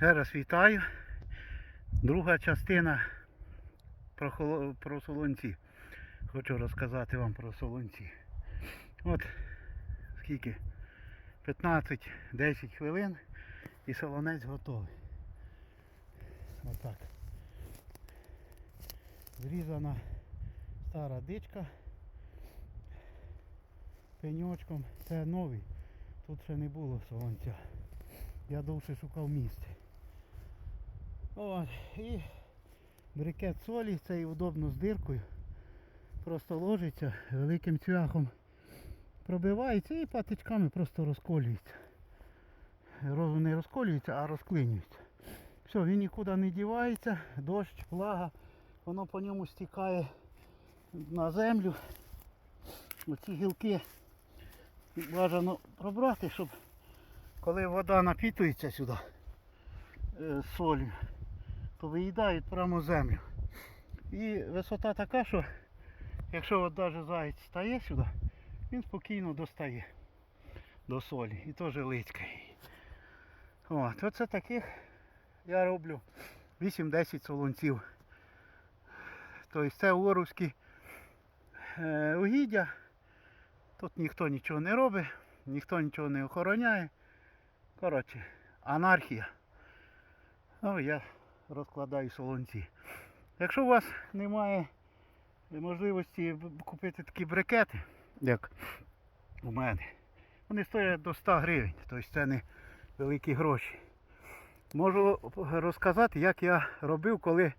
Ще раз вітаю. Друга частина про, холо- про солонці. Хочу розказати вам про солонці. От скільки? 15-10 хвилин і солонець готовий. Отак. Зрізана стара дичка пеньочком. Це новий. Тут ще не було солонця. Я довше шукав місце. От, і брикет солі, це удобно з диркою. Просто ложиться великим цвяхом. Пробивається і патичками просто розколюється. Роз- Не розколюється, а розклинюється. Все, він нікуди не дівається, дощ, влага, воно по ньому стікає на землю. Оці гілки бажано пробрати, щоб коли вода напітується сюди е, солью, то виїдають прямо землю. І висота така, що якщо от навіть заяць стає сюди, він спокійно достає до солі і теж лицькає. От, оце таких я роблю 8-10 солонців. Тобто це уровські е, угіддя. Тут ніхто нічого не робить, ніхто нічого не охороняє. Коротше, анархія. Ну, я розкладаю солонці. Якщо у вас немає можливості купити такі брикети, як у мене, вони стоять до 100 гривень, тобто це не великі гроші. Можу розказати, як я робив, коли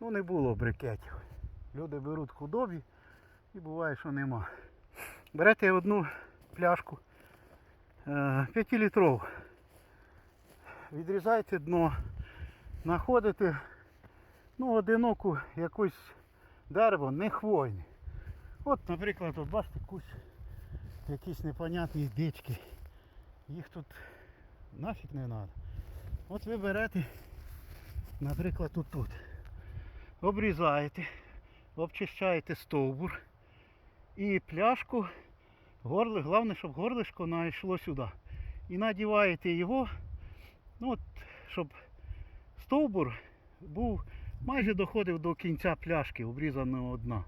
ну, не було брикетів. Люди беруть худобі і буває, що нема. Берете одну пляшку 5 літрову. Відрізаєте дно, знаходите ну, одиноку якусь дерево, не хвойне. От, наприклад, от бачите, кусь якісь непонятні дички. Їх тут нафіг не треба. От ви берете, наприклад, тут тут. Обрізаєте, обчищаєте стовбур і пляшку, горле, головне, щоб горлишко знайшло сюди. І надіваєте його, ну от, щоб стовбур був майже доходив до кінця пляшки, обрізаного дна.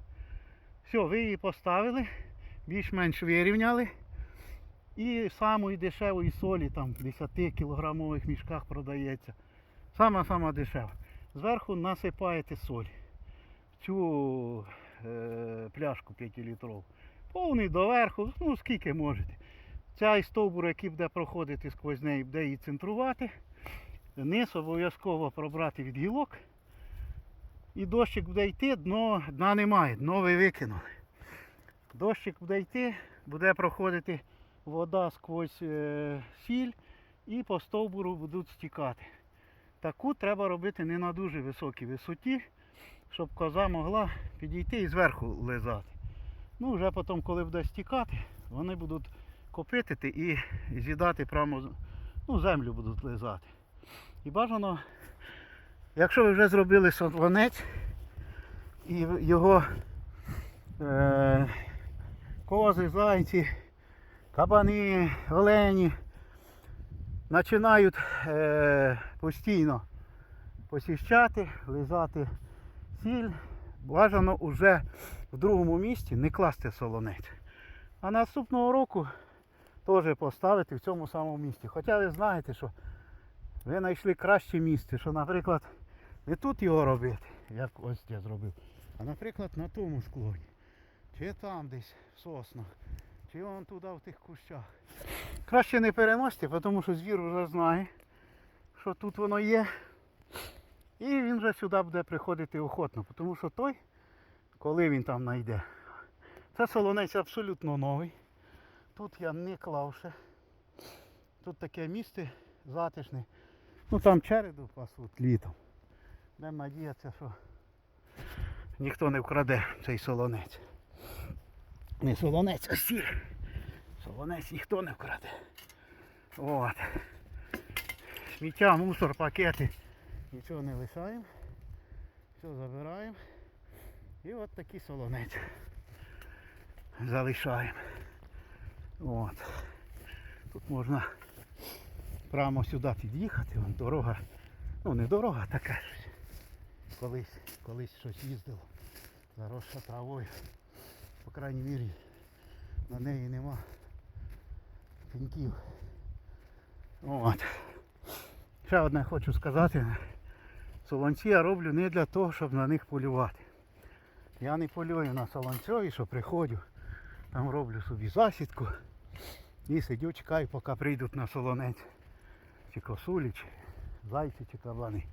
Все, ви її поставили, більш-менш вирівняли. І самої дешевої солі, там в 10 кілограмових мішках продається. Сама-сама дешева. Зверху насипаєте соль. В цю е, пляшку 5 літрову. Повний доверху, ну скільки можете. Цей стовбур, який буде проходити сквозь неї, буде її центрувати. Низ обов'язково пробрати від гілок. І дощик буде йти, дно, дна немає, дно ви викинули. Дощик буде йти, буде проходити вода сквозь е, сіль і по стовбуру будуть стікати. Таку треба робити не на дуже високій висоті, щоб коза могла підійти і зверху лизати. Ну, вже потім, коли буде стікати, вони будуть копитити і з'їдати прямо ну, землю будуть лизати. І бажано, якщо ви вже зробили солонець і його е, кози, зайці, кабани, олені починають е, постійно посіщати, лизати сіль, бажано вже в другому місці не класти солонець. А наступного року теж поставити в цьому самому місці. Хоча ви знаєте, що ви знайшли краще місце, що, наприклад, не тут його робити, як ось я зробив, а наприклад на тому склоні. Чи там десь в соснах, чи вон туди в тих кущах. Краще не переносити, тому що звір вже знає, що тут воно є. І він вже сюди буде приходити охотно, тому що той, коли він там знайде. Це солонець абсолютно новий. Тут я не клав ще. Тут таке місце затишне. Ну там череду пасуть літом. Будемо надіятися, що ніхто не вкраде цей солонець. Не солонець, а сіль. Солонець ніхто не вкраде. От. Сміття, мусор, пакети. Нічого не лишаємо. Все забираємо. І от такий солонець. Залишаємо. От. Тут можна прямо сюди під'їхати, вон дорога Ну, не дорога така щось. Колись, колись щось їздило. Заросша травою. По крайній мірі на неї нема пеньків. От. Ще одне хочу сказати. Солонці я роблю не для того, щоб на них полювати. Я не полюю на солонцьові, що приходжу, там роблю собі засідку і сидю, чекаю, поки прийдуть на солонець. Чи косулі, чи зайці, чи кабани.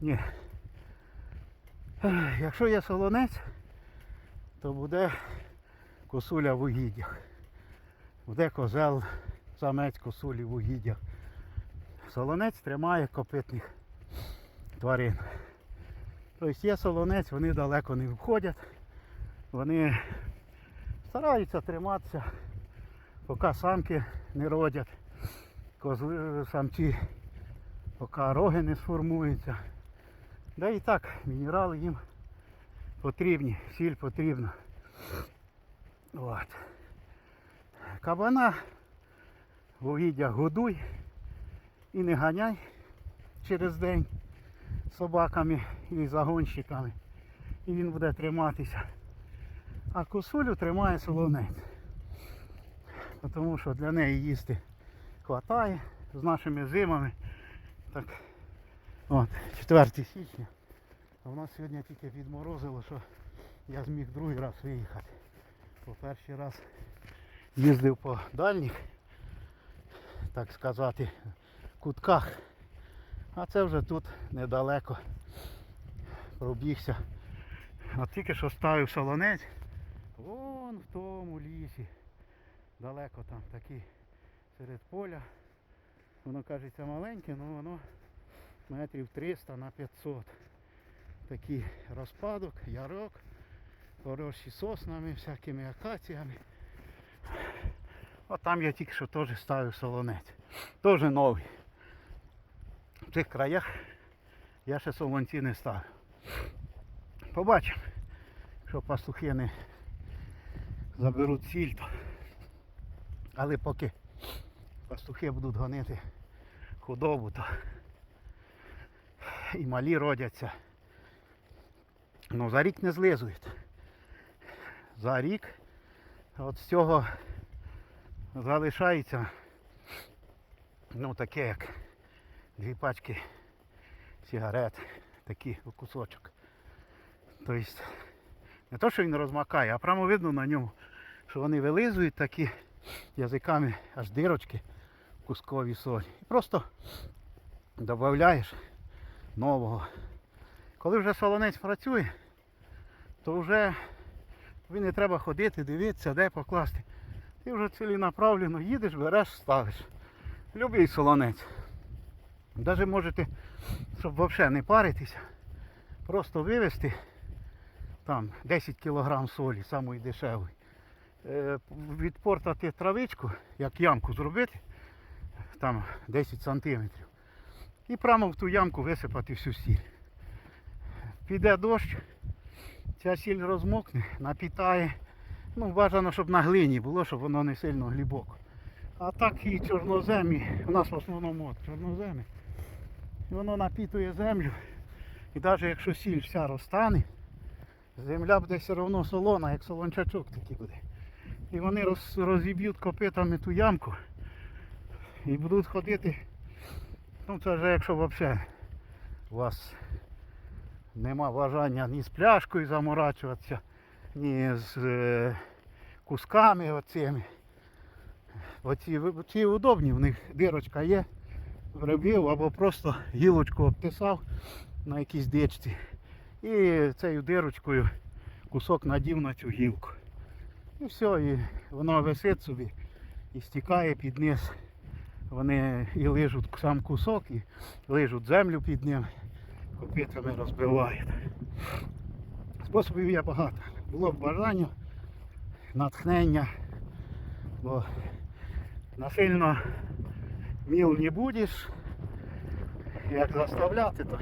Ні. Якщо є солонець, то буде косуля в угіддях. Буде козел, самець косулі в угіддях. Солонець тримає копитних тварин. Тобто є солонець, вони далеко не входять. Вони стараються триматися, поки самки не родять. Козли, самці, поки роги не сформуються. Да і так, мінерали їм потрібні, сіль потрібна. От. Кабана в годуй і не ганяй через день собаками і загонщиками. І він буде триматися. А косулю тримає солонець. Тому що для неї їсти хватає з нашими зимами. Так, от, 4 січня. А в нас сьогодні тільки підморозило, що я зміг другий раз виїхати. По перший раз їздив по дальніх, так сказати, кутках. А це вже тут недалеко пробігся. От тільки що ставив солонець. Вон в тому лісі. Далеко там такий серед поля. Воно кажеться маленьке, але воно метрів 300 на 500. Такий розпадок, ярок, поросші соснами, всякими акаціями. От там я тільки що теж ставив солонець. Теж новий. В цих краях я ще солонці не ставив. Побачимо, що пастухи не заберуть сіль. Але поки пастухи будуть гонити худобу, то і малі родяться. Ну за рік не злизують. За рік от з цього залишається ну таке як дві пачки сигарет, такий кусочок. Тобто не то, що він розмакає, а прямо видно на ньому, що вони вилизують такі язиками аж дирочки в кусковій солі. І просто додаєш нового. Коли вже солонець працює, то вже тобі не треба ходити, дивитися, де покласти. Ти вже ціленаправленно їдеш, береш, ставиш. Любий солонець. Навіть можете, щоб взагалі не паритися, просто вивезти там 10 кг солі, самої дешевої. Е, Відпортати травичку, як ямку зробити, там 10 сантиметрів. І прямо в ту ямку висипати всю сіль. Піде дощ, ця сіль розмокне, напітає. Ну, бажано, щоб на глині було, щоб воно не сильно глибоко. А так і чорноземі, у нас в основному от чорноземі. Воно напітує землю. І навіть якщо сіль вся розтане, земля буде все одно солона, як солончачок такий буде. І вони роз, розіб'ють копитами ту ямку і будуть ходити. Ну це вже якщо взагалі у вас нема бажання ні з пляшкою заморачуватися, ні з е, кусками оцими. Оці, ви- ці удобні, в них дирочка є, вробив або просто гілочку обтисав на якійсь дичці. І цією дирочкою кусок надів на цю гілку. І все, і воно висить собі і стікає під низ. Вони і лижуть сам кусок, і лижуть землю під ним, копитами розбивають. Способів є багато. Було б бажання, натхнення, бо насильно міл не будеш, як заставляти, то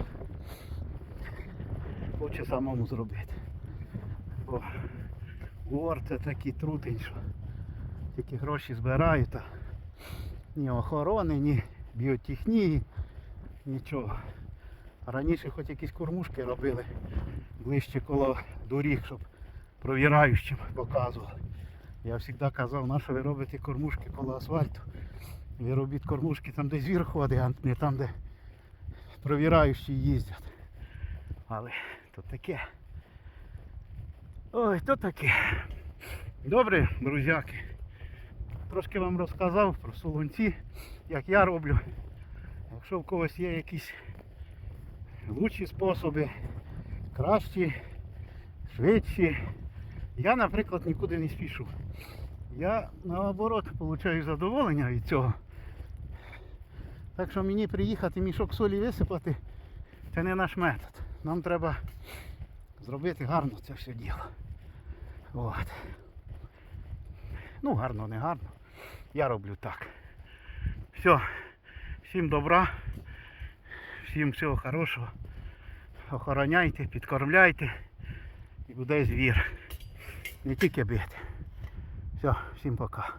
хоче самому зробити. Бо гор це такий трутень, що тільки гроші збирають, ні охорони, ні біотехнії, нічого. Раніше хоч якісь кормушки робили ближче коло доріг, щоб провіраючим показували. Я завжди казав, на що ви робите кормушки коло асфальту. Ви робіть кормушки там, де звір ходить, а не там, де провіраючі їздять. Але то таке. Ой, то таке. Добре, друзяки. Трошки вам розказав про солонці, як я роблю. Якщо в когось є якісь лучші способи, кращі, швидші. Я, наприклад, нікуди не спішу. Я наоборот отримую задоволення від цього. Так що мені приїхати мішок солі висипати, це не наш метод. Нам треба зробити гарно це все діло. От. Ну, гарно, не гарно. Я роблю так. Все. Всім добра. Всім всього хорошого. Охороняйте, підкормляйте. І буде звір. Не тільки бити. Все, всім пока.